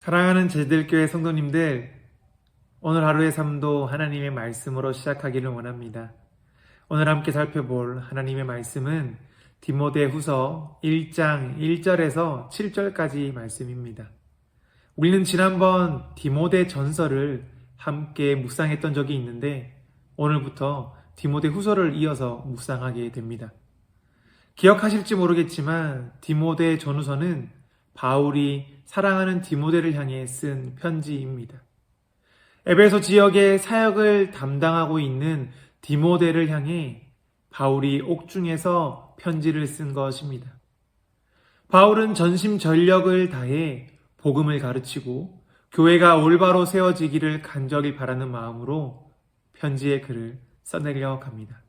사랑하는 제들교회 성도님들, 오늘 하루의 삶도 하나님의 말씀으로 시작하기를 원합니다. 오늘 함께 살펴볼 하나님의 말씀은 디모데 후서 1장 1절에서 7절까지 말씀입니다. 우리는 지난번 디모데 전설을 함께 묵상했던 적이 있는데 오늘부터 디모데 후서를 이어서 묵상하게 됩니다. 기억하실지 모르겠지만 디모데 전후서는 바울이 사랑하는 디모데를 향해 쓴 편지입니다. 에베소 지역의 사역을 담당하고 있는 디모데를 향해 바울이 옥중에서 편지를 쓴 것입니다. 바울은 전심 전력을 다해 복음을 가르치고 교회가 올바로 세워지기를 간절히 바라는 마음으로 편지의 글을 써내려 갑니다.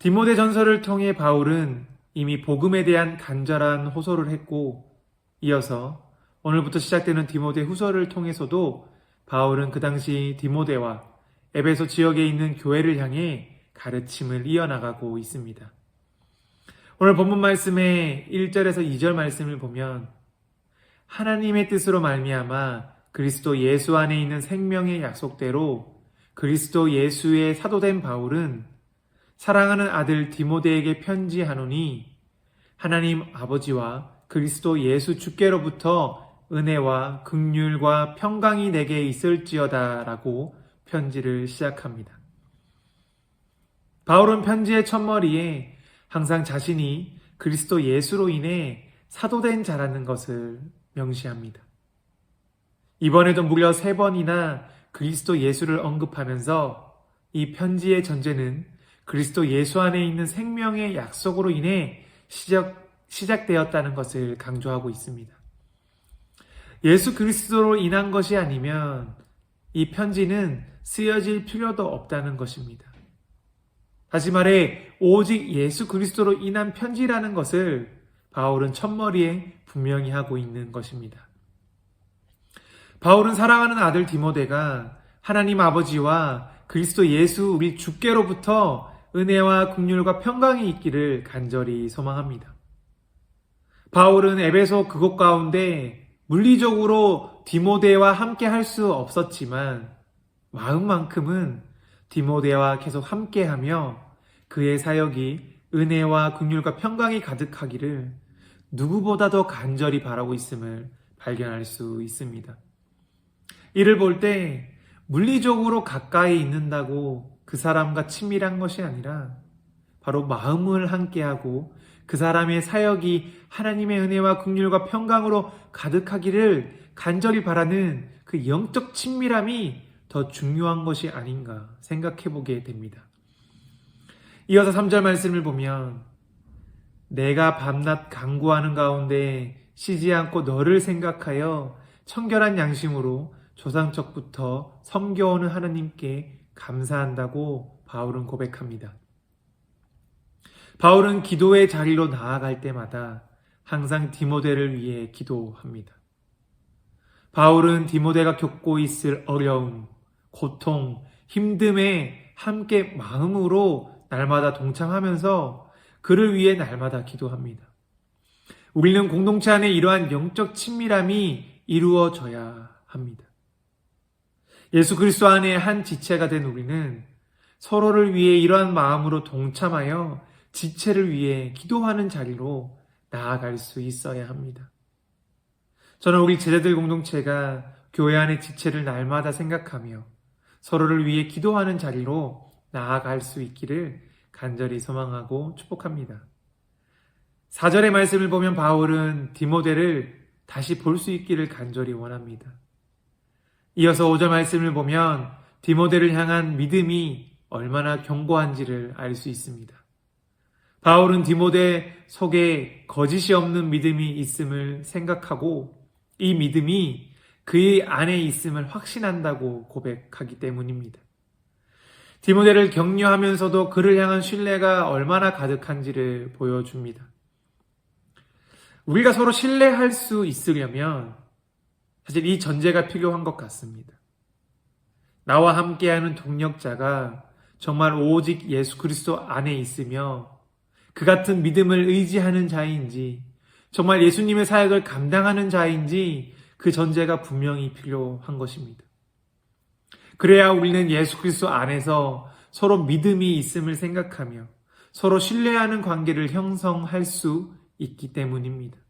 디모데 전설을 통해 바울은 이미 복음에 대한 간절한 호소를 했고 이어서 오늘부터 시작되는 디모데 후서를 통해서도 바울은 그 당시 디모데와 에베소 지역에 있는 교회를 향해 가르침을 이어나가고 있습니다. 오늘 본문 말씀의 1절에서 2절 말씀을 보면 하나님의 뜻으로 말미암아 그리스도 예수 안에 있는 생명의 약속대로 그리스도 예수의 사도된 바울은 사랑하는 아들 디모데에게 편지하노니 하나님 아버지와 그리스도 예수 주께로부터 은혜와 극률과 평강이 내게 있을지어다라고 편지를 시작합니다. 바울은 편지의 첫머리에 항상 자신이 그리스도 예수로 인해 사도된 자라는 것을 명시합니다. 이번에도 무려 세 번이나 그리스도 예수를 언급하면서 이 편지의 전제는 그리스도 예수 안에 있는 생명의 약속으로 인해 시작, 시작되었다는 것을 강조하고 있습니다. 예수 그리스도로 인한 것이 아니면 이 편지는 쓰여질 필요도 없다는 것입니다. 다시 말해, 오직 예수 그리스도로 인한 편지라는 것을 바울은 첫머리에 분명히 하고 있는 것입니다. 바울은 사랑하는 아들 디모데가 하나님 아버지와 그리스도 예수 우리 주께로부터 은혜와 국률과 평강이 있기를 간절히 소망합니다. 바울은 에베소 그곳 가운데 물리적으로 디모데와 함께 할 수 없었지만 마음만큼은 디모데와 계속 함께 하며 그의 사역이 은혜와 긍휼과 평강이 가득하기를 누구보다 도 간절히 바라고 있음을 발견할 수 있습니다. 이를 볼 때 물리적으로 가까이 있는다고 그 사람과 친밀한 것이 아니라 바로 마음을 함께하고 그 사람의 사역이 하나님의 은혜와 긍휼과 평강으로 가득하기를 간절히 바라는 그 영적 친밀함이 더 중요한 것이 아닌가 생각해 보게 됩니다. 이어서 3절 말씀을 보면 내가 밤낮 강구하는 가운데 쉬지 않고 너를 생각하여 청결한 양심으로 조상적부터 섬겨오는 하나님께 감사한다고 바울은 고백합니다. 바울은 기도의 자리로 나아갈 때마다 항상 디모데를 위해 기도합니다. 바울은 디모데가 겪고 있을 어려움, 고통, 힘듦에 함께 마음으로 날마다 동참하면서 그를 위해 날마다 기도합니다. 우리는 공동체 안에 이러한 영적 친밀함이 이루어져야 합니다. 예수 그리스도 안에 한 지체가 된 우리는 서로를 위해 이러한 마음으로 동참하여 지체를 위해 기도하는 자리로 나아갈 수 있어야 합니다. 저는 우리 제자들 공동체가 교회 안의 지체를 날마다 생각하며 서로를 위해 기도하는 자리로 나아갈 수 있기를 간절히 소망하고 축복합니다. 4절의 말씀을 보면 바울은 디모데를 다시 볼 수 있기를 간절히 원합니다. 이어서 5절 말씀을 보면 디모데를 향한 믿음이 얼마나 견고한지를 알 수 있습니다. 바울은 디모데 속에 거짓이 없는 믿음이 있음을 생각하고 이 믿음이 그의 안에 있음을 확신한다고 고백하기 때문입니다. 디모데를 격려하면서도 그를 향한 신뢰가 얼마나 가득한지를 보여줍니다. 우리가 서로 신뢰할 수 있으려면 사실 이 전제가 필요한 것 같습니다. 나와 함께하는 동력자가 정말 오직 예수 그리스도 안에 있으며 그 같은 믿음을 의지하는 자인지, 정말 예수님의 사역을 감당하는 자인지, 그 전제가 분명히 필요한 것입니다. 그래야 우리는 예수 그리스도 안에서 서로 믿음이 있음을 생각하며 서로 신뢰하는 관계를 형성할 수 있기 때문입니다.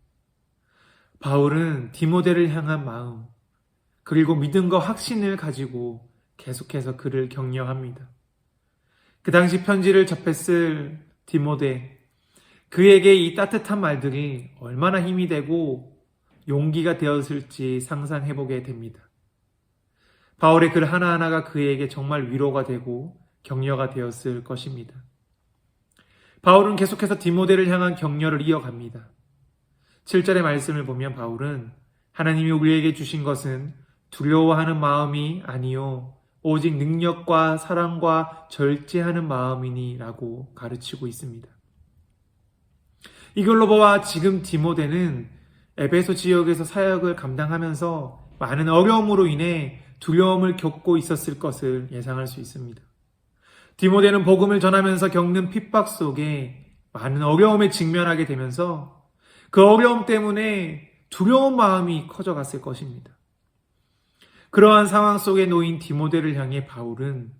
바울은 디모데를 향한 마음, 그리고 믿음과 확신을 가지고 계속해서 그를 격려합니다. 그 당시 편지를 접했을 디모데, 그에게 이 따뜻한 말들이 얼마나 힘이 되고 용기가 되었을지 상상해보게 됩니다. 바울의 글 하나하나가 그에게 정말 위로가 되고 격려가 되었을 것입니다. 바울은 계속해서 디모데를 향한 격려를 이어갑니다. 7절의 말씀을 보면 바울은 하나님이 우리에게 주신 것은 두려워하는 마음이 아니요 오직 능력과 사랑과 절제하는 마음이니 라고 가르치고 있습니다. 이걸로 보아 지금 디모데는 에베소 지역에서 사역을 감당하면서 많은 어려움으로 인해 두려움을 겪고 있었을 것을 예상할 수 있습니다. 디모데는 복음을 전하면서 겪는 핍박 속에 많은 어려움에 직면하게 되면서 그 어려움 때문에 두려운 마음이 커져갔을 것입니다. 그러한 상황 속에 놓인 디모데를 향해 바울은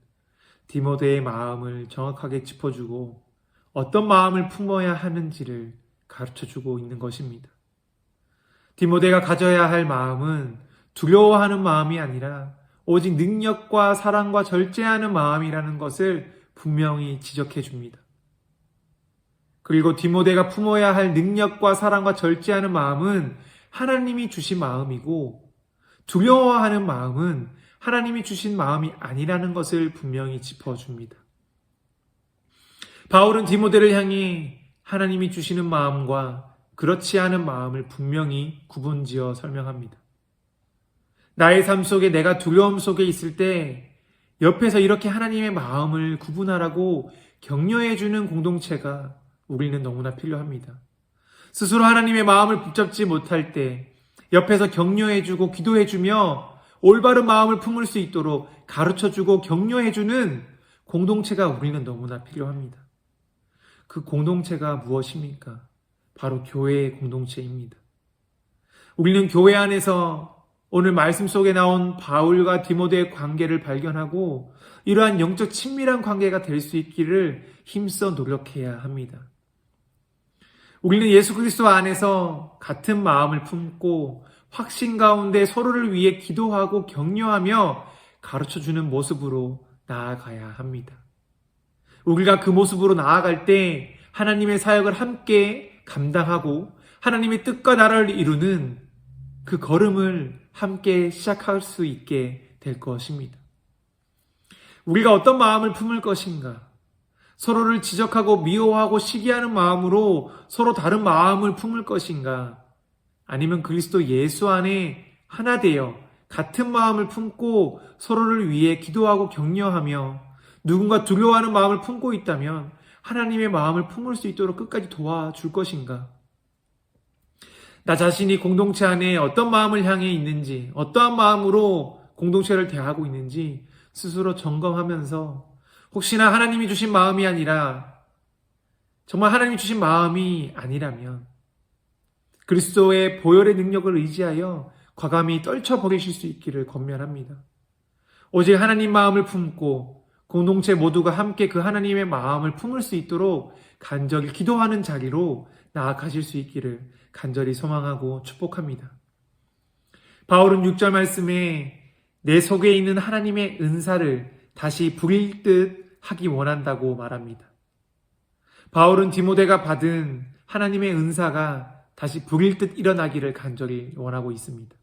디모데의 마음을 정확하게 짚어주고 어떤 마음을 품어야 하는지를 가르쳐 주고 있는 것입니다. 디모데가 가져야 할 마음은 두려워하는 마음이 아니라 오직 능력과 사랑과 절제하는 마음이라는 것을 분명히 지적해 줍니다. 그리고 디모데가 품어야 할 능력과 사랑과 절제하는 마음은 하나님이 주신 마음이고 두려워하는 마음은 하나님이 주신 마음이 아니라는 것을 분명히 짚어줍니다. 바울은 디모데를 향해 하나님이 주시는 마음과 그렇지 않은 마음을 분명히 구분지어 설명합니다. 나의 삶 속에 내가 두려움 속에 있을 때 옆에서 이렇게 하나님의 마음을 구분하라고 격려해주는 공동체가 우리는 너무나 필요합니다. 스스로 하나님의 마음을 붙잡지 못할 때 옆에서 격려해주고 기도해주며 올바른 마음을 품을 수 있도록 가르쳐주고 격려해주는 공동체가 우리는 너무나 필요합니다. 그 공동체가 무엇입니까? 바로 교회의 공동체입니다. 우리는 교회 안에서 오늘 말씀 속에 나온 바울과 디모데의 관계를 발견하고 이러한 영적 친밀한 관계가 될 수 있기를 힘써 노력해야 합니다. 우리는 예수 그리스도 안에서 같은 마음을 품고 확신 가운데 서로를 위해 기도하고 격려하며 가르쳐 주는 모습으로 나아가야 합니다. 우리가 그 모습으로 나아갈 때 하나님의 사역을 함께 감당하고 하나님의 뜻과 나라를 이루는 그 걸음을 함께 시작할 수 있게 될 것입니다. 우리가 어떤 마음을 품을 것인가? 서로를 지적하고 미워하고 시기하는 마음으로 서로 다른 마음을 품을 것인가? 아니면 그리스도 예수 안에 하나 되어 같은 마음을 품고 서로를 위해 기도하고 격려하며 누군가 두려워하는 마음을 품고 있다면 하나님의 마음을 품을 수 있도록 끝까지 도와줄 것인가? 나 자신이 공동체 안에 어떤 마음을 향해 있는지, 어떠한 마음으로 공동체를 대하고 있는지 스스로 점검하면서 혹시나 하나님이 주신 마음이 아니라 정말 하나님이 주신 마음이 아니라면 그리스도의 보혈의 능력을 의지하여 과감히 떨쳐 버리실 수 있기를 권면합니다. 오직 하나님 마음을 품고 공동체 모두가 함께 그 하나님의 마음을 품을 수 있도록 간절히 기도하는 자리로 나아가실 수 있기를 간절히 소망하고 축복합니다. 바울은 6절 말씀에 내 속에 있는 하나님의 은사를 다시 부릴 듯 하기 원한다고 말합니다. 바울은 디모데가 받은 하나님의 은사가 다시 부릴 듯 일어나기를 간절히 원하고 있습니다.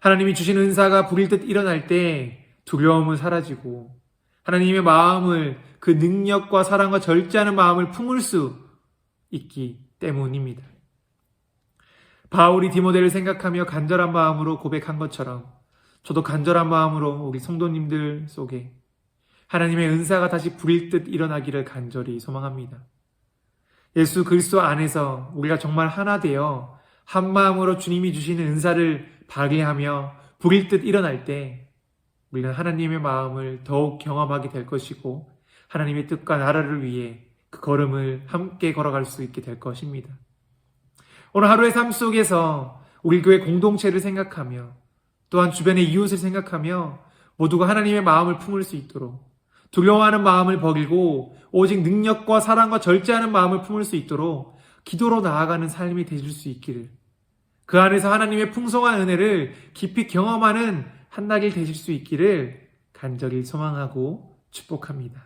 하나님이 주신 은사가 부릴 듯 일어날 때 두려움은 사라지고 하나님의 마음을 그 능력과 사랑과 절제하는 마음을 품을 수 있기 때문입니다. 바울이 디모데를 생각하며 간절한 마음으로 고백한 것처럼 저도 간절한 마음으로 우리 성도님들 속에 하나님의 은사가 다시 부릴 듯 일어나기를 간절히 소망합니다. 예수 그리스도 안에서 우리가 정말 하나 되어 한 마음으로 주님이 주시는 은사를 발휘하며 부릴 듯 일어날 때 우리는 하나님의 마음을 더욱 경험하게 될 것이고 하나님의 뜻과 나라를 위해 그 걸음을 함께 걸어갈 수 있게 될 것입니다. 오늘 하루의 삶 속에서 우리 교회 공동체를 생각하며 또한 주변의 이웃을 생각하며 모두가 하나님의 마음을 품을 수 있도록 두려워하는 마음을 버리고 오직 능력과 사랑과 절제하는 마음을 품을 수 있도록 기도로 나아가는 삶이 되실 수 있기를 그 안에서 하나님의 풍성한 은혜를 깊이 경험하는 한나길 되실 수 있기를 간절히 소망하고 축복합니다.